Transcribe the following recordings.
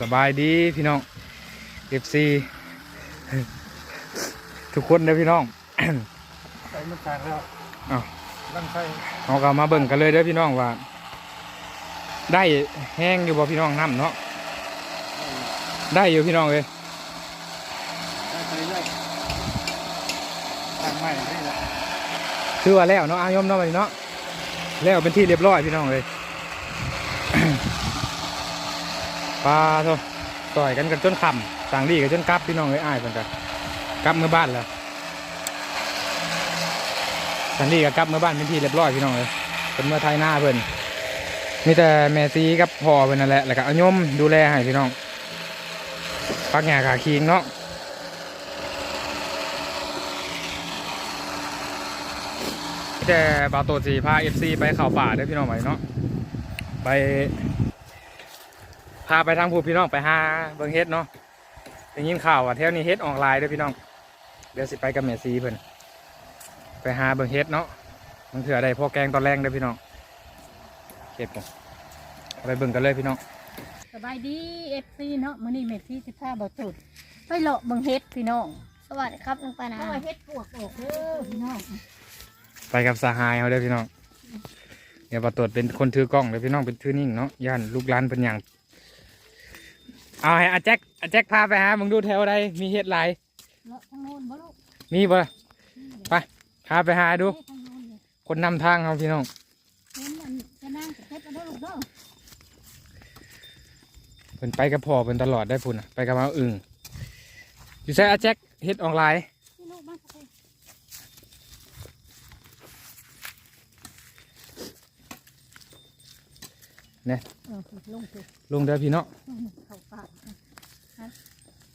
สบายดีพี่น้อง FC ทุกคนเด้อพี่น้องใส่มันทางแล้วอ้าวลังใส่เราก็มาเบิ่งกันเลยเด้อพี่น้องว่า ได้แห้งอยู่บ่พี่น้องน้ำเนาะได้อยู่พี่น้องเลยได้ไปเรื่อยทางใหม่นี่แหละคือว่าแล้วเนาะอายมเนาะวันนี้เนาะแล้วเป็นที่เรียบร้อยพี่น้องเลย ปลาโทต่อยกันกันจนค่ำต่างดีกันจนกลับพี่น้องเลยอ้ายเพิ่นกันกลับเมื่อบ้านแล้วสันดีก็กลับเมื่อบ้านเป็นที่เรียบร้อยพี่น้องเลยเป็นเมื่อไทยหน้าเพิ่นมีแต่แม่ซีกับพ่อเพิ่นนั่นแหละแล้วก็อายมดูแลให้พี่น้องพักหญ้าขาคิงเนาะแต่บาโตจีพาเอฟซีไปเข่าป่าด้อพี่น้องไหมเนาะไป พาไปทางภูพี่น้องไปหาเบิงเฮ็ดเนาะได้ยินข่าวว่าแถวนี้เฮ็ดออนไลน์เด้อพี่น้อง เดี๋ยวสิไปกับเมซีเพิ่นไปหาเบิงเฮ็ดเนาะมันเถื่อได้พอแกงตอนแรงเด้อพี่น้องเฮ็ดกันไปเบิ่งกันเลยพี่น้องสบายดีเอฟซีเนาะมื้อนี้เมซี่สิพาบ่จุดไปเลาะเบิ่งเฮ็ดพี่น้อง สวัสดีครับลุงปานาเพราะว่าเฮ็ดปวกออกเด้อพี่น้องไปกับสหายเขาเด้อพี่น้องเดี๋ยวบาโตดเป็นคนถือกล้องเด้อพี่น้องเป็นถือนิ่งเนาะย่านลูกหลานเป็นอย่าง เอาให้อาแจ็คอาแจ็คพาไปหามึงดูแถวใดมีเฮ็ดหลายเลาะทางโน้นบ่ลูกมีบ่ล่ะไปพาไปหาดูเฮ็ดทางโน้นเลยคนนำทางเขาพี่น้องเห็นมันจะนั่งกับเฮ็ดเอาเด้อลูกเด้อเพิ่นไปกับพ่อเพิ่นตลอดได้พุ่นน่ะไปกับเอาอึ่งอยู่ใช่อาแจ็คเฮ็ดออนไลน์พี่ลูกมาสักที เนี่ยเออลงสิลงเด้อพี่น้องเข้าปาก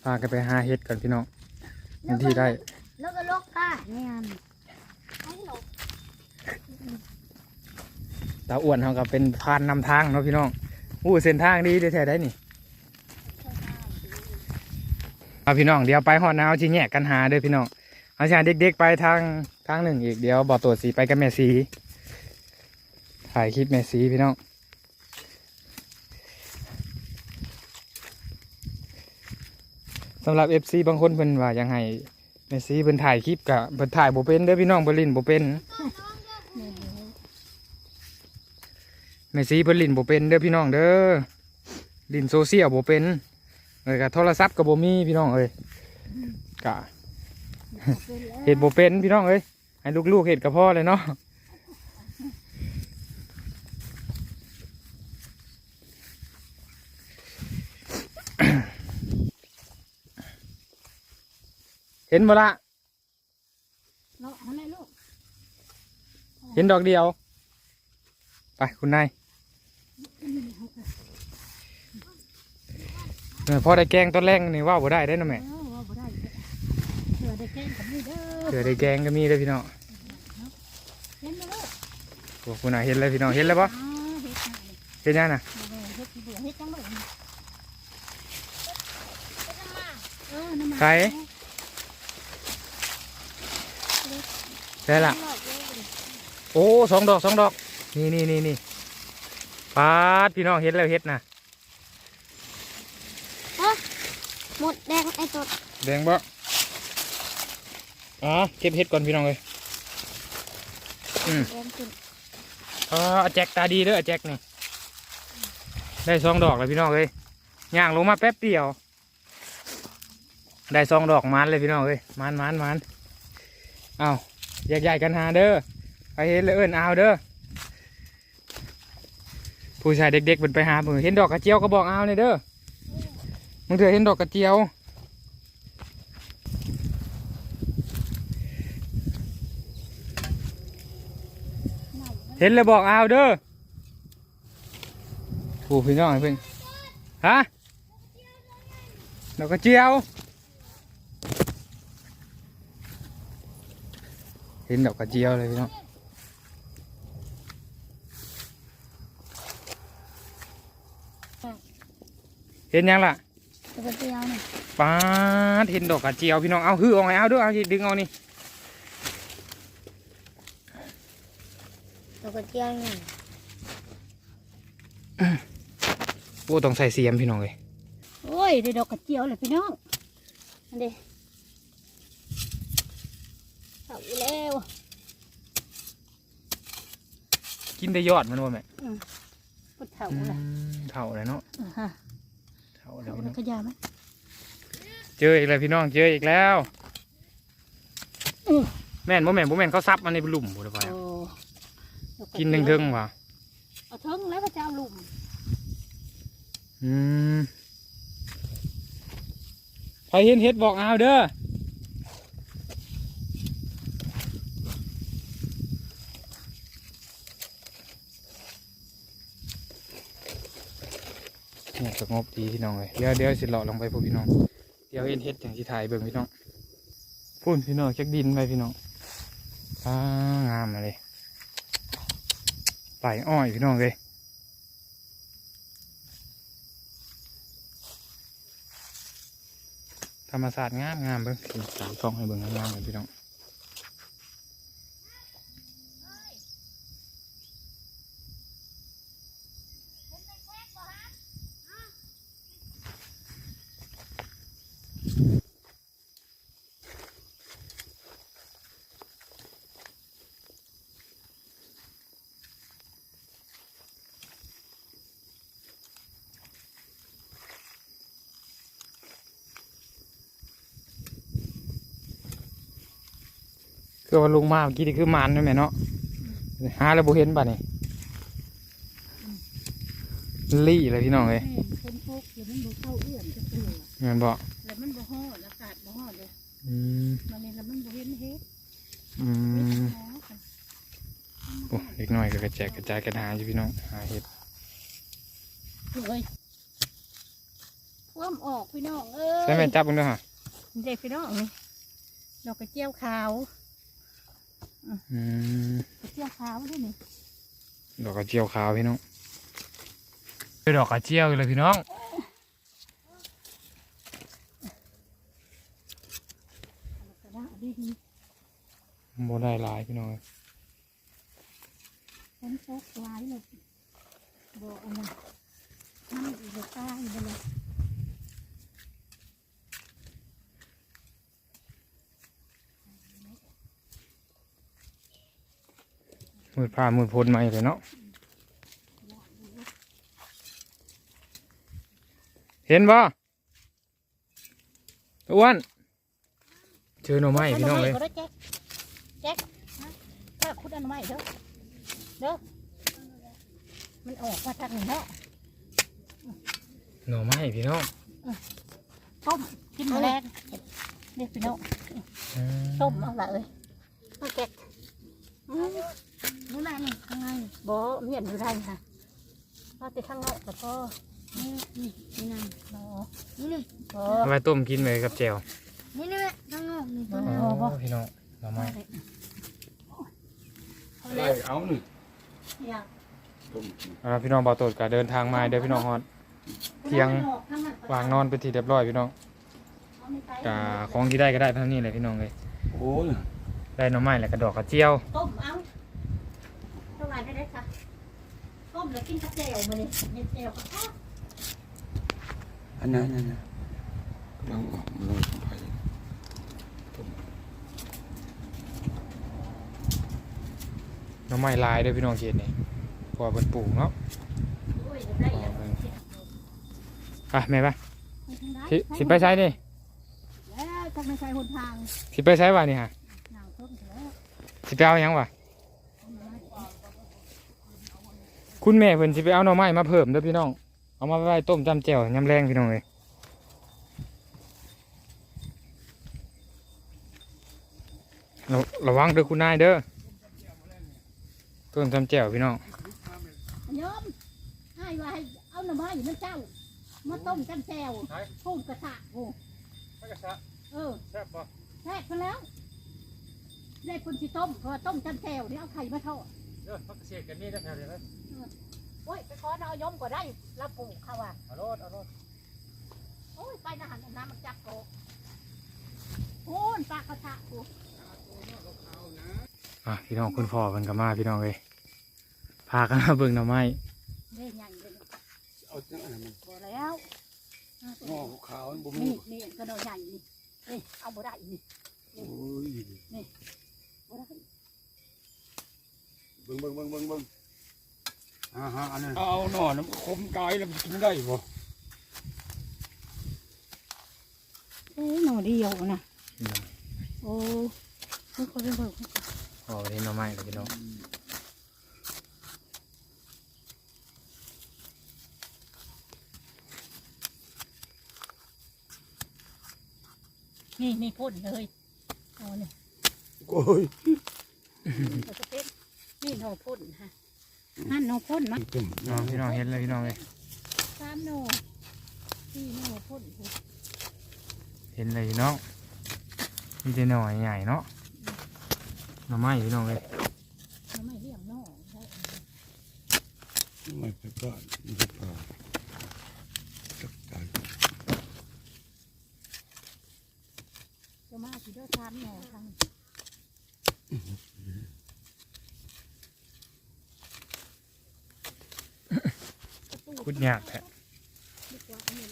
พากันไปหาเฮ็ดกันพี่น้องบางทีได้ แล้วก็ลกก้าเนี่ยให้หลบตาอ้วนเขาก็เป็นพานนำทางเนาะพี่น้องอู้เส้นทางดีได้แท้ได้นี่เอาพี่น้องเดี๋ยวไปหอดนาวชิแยกกันหาเด้อพี่น้องเอาชาเด็กๆไปทางทางหนึ่งอีกเดี๋ยวบอกตัวสีไปกับแม่สีถ่ายคลิปแม่สีพี่น้อง สำหรับ FC บางคนเพิ่นว่ายังไงแม่สีเพิ่นถ่ายคลิปกับเพิ่นถ่ายบ่เป็นเด้อพี่น้องเพิ่นลินบ่เป็นแม่ซีเพิ่นลินบ่เป็นเด้อพี่น้องเด้อลินโซเชียลบ่เป็นเอ้ยก็โทรศัพท์ก็บ่มีพี่น้องเอ้ยกะเฮ็ดบ่เป็นพี่น้องเอ้ยให้ลูกๆเฮ็ดก็พอเลยเนาะ เห็นบ่ละเลาะมาเลยลูกเห็นดอกเดียว ไปคุณนายเออพอได้แกงต้นแรงนี่ว่าบ่ได้ได้อนะแม่เออว่าบ่ได้เสือได้แกงกับนี่เด้อเผื่อได้แกงก็มีเลยพี่น้องเห็นบ่ลูกโอ้คุณนายเห็นเลยพี่น้องเห็นแล้วปะอ๋อเฮ็ดน่ะนี่เห็นยังน่ะเฮ็ดที่เบื่อเฮ็ดจังเลยเออน้ำมันใคร ใช่ละโอ้สองดอกสองดอก นี่นี่นี่นี่ปาดพี่น้องเห็นแล้วเห็ดนะหมดแดงไอ้ตัวแดงบ่อ๋อเก็บเห็ดก่อนพี่น้องเลยแดงขึ้นอ๋ออาแจ็คตาดีเด้ออาแจ็คนี่ได้สองดอกแล้วพี่น้องเลยย่างลงมาแป๊บเดียว ได้สองดอกมันเลยพี่น้องเลยมันมันมันเอา แยกย้ายกันหาเด้อไปเห็นเลยเอิ้นเอาเด้อผู้ชายเด็กๆเป็นไปหาเพิ่นเห็นดอกกระเจียวก็บอกเอาเลยเด้อมึงเถอเห็นดอกกระเจียวเห็นเลยบอกเอาเด้อผู้พี่น้องเพิ่นฮะดอกกระเจียว เห็นดอกกระเจียวเลยพี่น้องเห็นยังล่ะตัวกระเจียวนี่ป้าดเห็นดอกกระเจียวพี่น้องเอาหื้อเอาไงเอาเด้วยเอาสิดึงเอานี่ตัวกระเจียวนี่โอ้ต้องใส่เสียมพี่น้องเลยโอ้ยได้ดอกกระเจียวเลยพี่น้องอันเดีเอาอีแล้ว กินได้ยอดมันว่าแม่พุทธเถาอืเลยมเท่าเลยเนาะอ่าฮะเท่าเลยเถาพี่แล้น้วองก็ยาไหมเจออีกแล้วพี่น้องเจออีกแล้วแม่นบ่แม่นบ่แม่นเขาซับมันในหลุมบ่ได้ป่ะโอ้ดอกินเทิงๆว่ะเอาเทิงแล้วก็จะเอาหลุมอืมใครเห็นเฮ็ดบอกเอาเด้อเนี่ยส งบดีพี่น้องเลยเดี๋ยวเดี๋ยวสิเลาะลงไปพวกพี่น้อง เดี๋ยวเห็นเฮ็ดอย่างที่ถ่ายเบิ่งพี่น้องพูนพี่น้องจักดินไปพี่น้องอ่างามเลยไปอ้อยพี่น้องเลยธรรมศาสตร์งามงามเบิ่งสามกล้องให้เบิ่งงามๆเลยพี่น้อง คือว่าลุงมาเมื่อกี้นี่คือมันใช่ไหมเนาะหาแล้วบ่เห็นป่ะนี่ลี่เลยพี่น้องเลยแม่นคนพกแล้วมันบ่เข้าเอื้อนจะเปลือกเงินบ่แล้วมันบ่ห่อดอากาศบ่ห่อดเลยอืมมันนี่แล้วมันบ่เห็นเฮ็ดอืมอ๋อค่ะโอ้เล็กน้อยก็กระแจกกระจายกันหาอยู่พี่น้องหาเห็ดเอ้ยพ่วมออกพี่น้องเอ้ยใช่ไหมจับกันด้วยฮะเด็กพี่น้องนี่ดอกกระเจียวขาว อืมกระเจียวขาวด้วยนี่ดอกกระเจียวขาวพี่น้องเป็นดอกกระเจียวเลยพี่น้องกระดาษดีดีโมได้หลายพี่น้องๆเป็นโซกลายเลยบอกอันนั้นมันอีกตายไปเลย มืดผ้ามืดพ้นมาเลยเนาะเห็นบ่อ้วนเจอหน่อไม้พี่น้องเลยแจ๊กแจ๊กนะถ้าคุณอันไม้เด้อเด้อมันออกมาทางนี้เนาะหน่อไม้พี่น้องต้มกินแมลงเด็กพี่น้องต้มเอาละเอ้ยเอาแกะ อืมนู่นน่ะนี่ข้างในบ่เมียนอยู่ได้ค่ะเอาแต่ข้างนอกแล้วก็นี่นี่นี่นั่นบ่นี่นี่บ่เอาไปต้มกินเลยกับแจ่วนี่นี่ข้างนอกนี่บ่อ๋อบ่พี่น้องหน่อไม้เอาแล้วเอาหนึ่งอย่างต้มกินเอาละพี่น้องเบาโตดก็เดินทางมาเด้อพี่น้องฮอด เที่ยงวางนอนไปนทีเรียบร้อยพี่น้องกะของที่ได้ก็ได้เท่านี้เลยพี่น้องเลยโอ้ย ได้หน่อไม้แล้วก็ดอกกระเจียว ต้มเอาเท่าไหร่ได้ได้ค่ะต้มแล้วกินกับแจ่วมาเลยเย็นแจ่วกับข้าวอันนั้นอันนั้นกำลังออกมาเลยไปหน่อไม้ลายเด้อพี่น้องเขตนี่เพอเป็นปลูกเนาะโอ้ยเดี๋ยวได้อย่างไปแม่ปะไปทางใดสิสิไปใช้ดิแล้วจะไม่ใช่หนทาง สิไปใช้วะนี่ฮะหนาวต้มแล้วสิไปเอาหยังวะ คุณแม่เพิ่นสิไปเอาหน่อไม้มาเพิ่มเด้อพี่น้อง เอามาไว้ต้มจำแจ่วยำแรงพี่น้องเลยระระวังเด้อคุณนายเด้อต้มจำแจ่วพี่น้องโยมให้ว่าให้เอาหน่อไม้มันเจ้า มาต้มกันแจ่วพุ่งกระทะโอ้เออแซ่บบ่แทกไปแล้ว ได้คนที่ต้มเพราะว่าต้มกันแจ่วนี่เอาไข่มาทอด เด้อพักเสียกันนี่นะแถวเดียวนะโอ้ยไปขอเอายมก็ได้รับปลูกเขาว่าเอารถเอารถโอ้ยไปนะหันน้ำมันจับโตโอ้ยปลากระทะโอ้อะพี่น้องคุณพ่อเพิ่นก็มาพี่น้องเลยพากันมาเบิ่งหน่อไม้เล่นใหญ่เลยเอาจังอันนั้นพอแล้วงอขาวมันบ่มีนี่นี่กระโดดใหญ่นี่นี่เอาบ่ได้นี่โอ้ยบ่ได้ เบิ่งเบิ่งเบิ่งเบิ่งเบิ่งอ่าฮะอันนั้นเอาหน่อน้ำคมกายแล้วมันกินได้บ่เอ้ยหน่อเดียวนะโอ้ไม่ค่อยเป็นเบิกอ๋อวันนี้หน่อไม้เลยพี่น้องนี่นี่พ่นเลยเอาเนี่ยโอ้ยเราจะเป็น นี่หน่อพ่นฮะนั่นหน่อพ่นมั้งตึ้มน้องพี่น้องเห็นเลยพี่น้องเลยสามหน่อสี่หน่อพ่นเห็นเลยพี่น้องมีแต่หน่อยใหญ่เนาะหน่อไม้พี่น้องเลยเราไม่เลี้ยงหน่อได้ไม่ไปก่อนไม่ไปก่อนจับใจจะมาสิเด้อสามหน่อทาง คุดยากแท้ดีกว่าอันนี้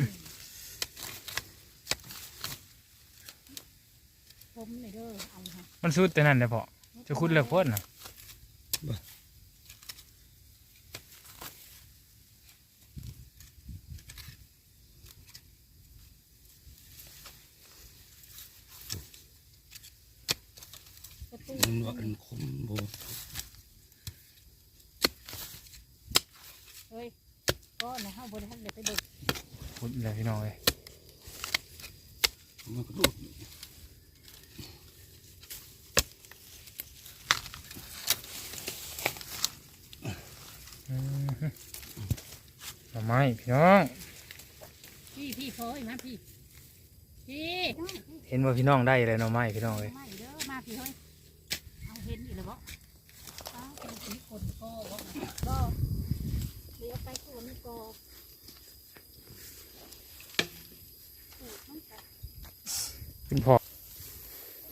ผมเลยเด้อเอาค่ะมันสุดแต่นั่นเลยพอจะคุดเลิกพ่นนะประตูมันว่าอันคมบ่ เฮ้ยก็ในห้องบริหารเดี๋ยวไปเบิก คุ ดเลยพี่น้องเลยมันกระโดดอืมหน่อไม้พี่น้อง พี่พี่พอยมาพี่พี่เห็นว่าพี่น้องได้เลยหน่อไม้พี่น้องเลยไม่เด้อมาพี่เฮ้ยเอาเห็นอยู่เลยบ่อ้าวเป็นสีคนก็บ่ก็เลี้ยวไปสวนก็ปลูกมันก็ เป็นพอ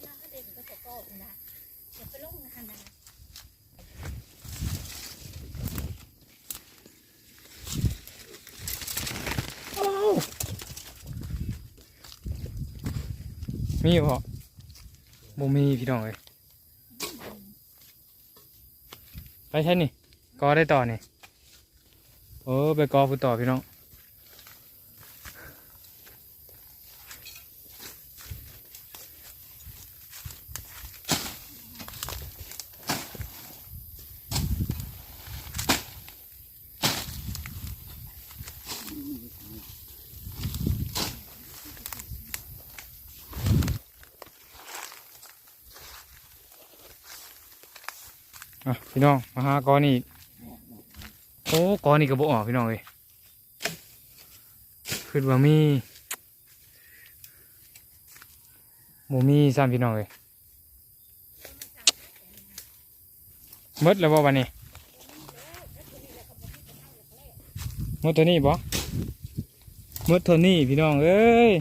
น้ำก็เด็กก็จะก็นะอย่าไปลงนะนะมีอยู่พอบ่มีพี่น้องเลยไปใช่นี่กอได้ต่อนี่โอ้ไปกอผู้ต่อพี่น้อง อะพี่น้องมาหากอนี่โอ้กอนี่ก็บ่ออกพี่น้องเลยคือว่ามีบ่มีซ้ำพี่น้องเลยมดแล้วบ่วันนี้มดตัวนี้บ่มดตัวนี้พี่น้องเอ้ย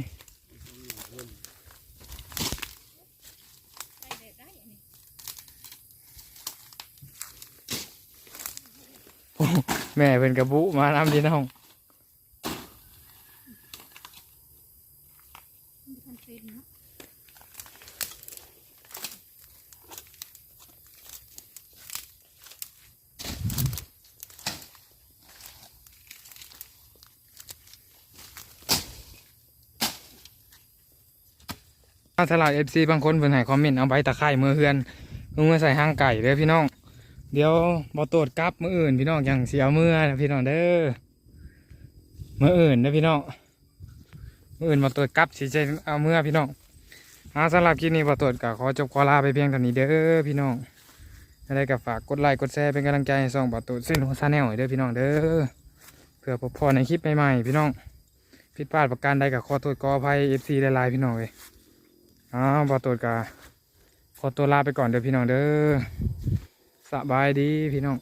ได้เด็ดได้อันนี้ แม่เป็นกระบุมานำพี่น้องมันทันเป็นเนาะถ้าสลายเอฟซีบางคนเพิ่นให้คอมเมนต์เอาใบตะไคร้มือเฮือนมือใส่ห้างไก่เด้อพี่น้อง เดี๋ยวบ่ตรวจกลับมืออื่นพี่น้องอย่างเสียเมื่อนะพี่น้องเด้อมืออื่นเด้อพี่น้องมืออื่นบ่ตรวจกลับสิจเอาเมื่อพี่น้องอาสำหรับคลิปนี้บ่ตรวจก็ขอจบขอลาไปเพียงเท่านี้เด้อพี่น้องอะไรก็ฝากกดไลค์กดแชร์เป็นกำลังใจให้ส่องบ่ตูดสิ้นหัวซาแนลเด้อพี่น้องเด้อเพื่อพบพอในคลิปใหม่ๆพี่น้องผิดพลาดประการใดก็ขอโทษขออภัย FC หลายพี่น้องเลยอ้าวบอตัวจกาขอตัวลาไปก่อนเด้อพี่น้องเด้อ สบายดีพี่น้อง